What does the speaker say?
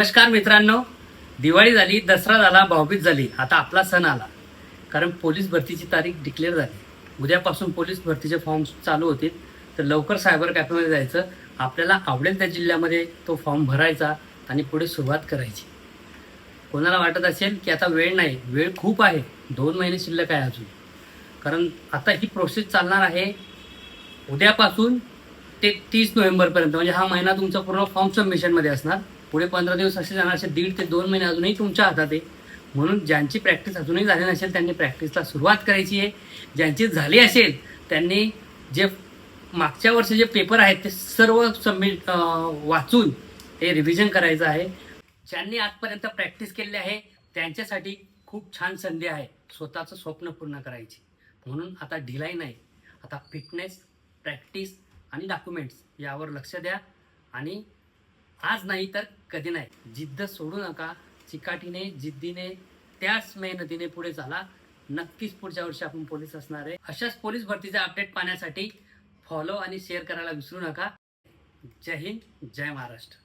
नमस्कार मित्रांनो. दिवाळी झाली दसरा झाला भाऊबीज झाली. आता आपला सण आला. कारण पोलीस भरतीची तारीख डिक्लेअर झाली. उद्यापासून पोलीस भरतीचे फॉर्म चालू होतील. तर लवकर सायबर कॅफेमध्ये जायचं. आपल्याला आवडेल त्या जिल्ह्यामध्ये तो फॉर्म भरायचा आणि पुढे सुरुवात करायची. कोणाला वाटत असेल की आता वेळ नाही वेळ खूप आहे. दोन महिने शिल्लक आहे अजून. कारण आता ही प्रोसेस चालणार आहे उद्यापासून ते तीस नोव्हेंबरपर्यंत. म्हणजे हा महिना तुमचा पूर्ण फॉर्म सबमिशनमध्ये असणार. पुढे पंधरा दिवस असे जाणार असे दीड ते दोन महिने अजूनही तुमच्या हातात आहे. म्हणून ज्यांची प्रॅक्टिस अजूनही झाली नसेल त्यांनी प्रॅक्टिसला सुरुवात करायची आहे. ज्यांची झाली असेल त्यांनी जे मागच्या वर्षी जे पेपर आहेत ते सर्व सबमिट वाचून हे रिव्हिजन करायचं आहे. ज्यांनी आजपर्यंत प्रॅक्टिस केलेली आहे त्यांच्यासाठी खूप छान संधी आहे. स्वतःचं स्वप्न पूर्ण करायची. म्हणून आता ढिलाई नाही. आता फिटनेस प्रॅक्टिस आणि डॉक्युमेंट्स यावर लक्ष द्या आणि आज नाही तर कधी नाही. जिद्द सोडू नका. चिकाटीने जिद्दीने त्याच मेहनतीने पुढे चाला. नक्कीच पुढच्या वर्षी आपण पोलीस असणार आहे. अशाच पोलीस भरतीचे अपडेट पाहण्यासाठी फॉलो आणि शेअर करायला विसरू नका. जय हिंद जय महाराष्ट्र.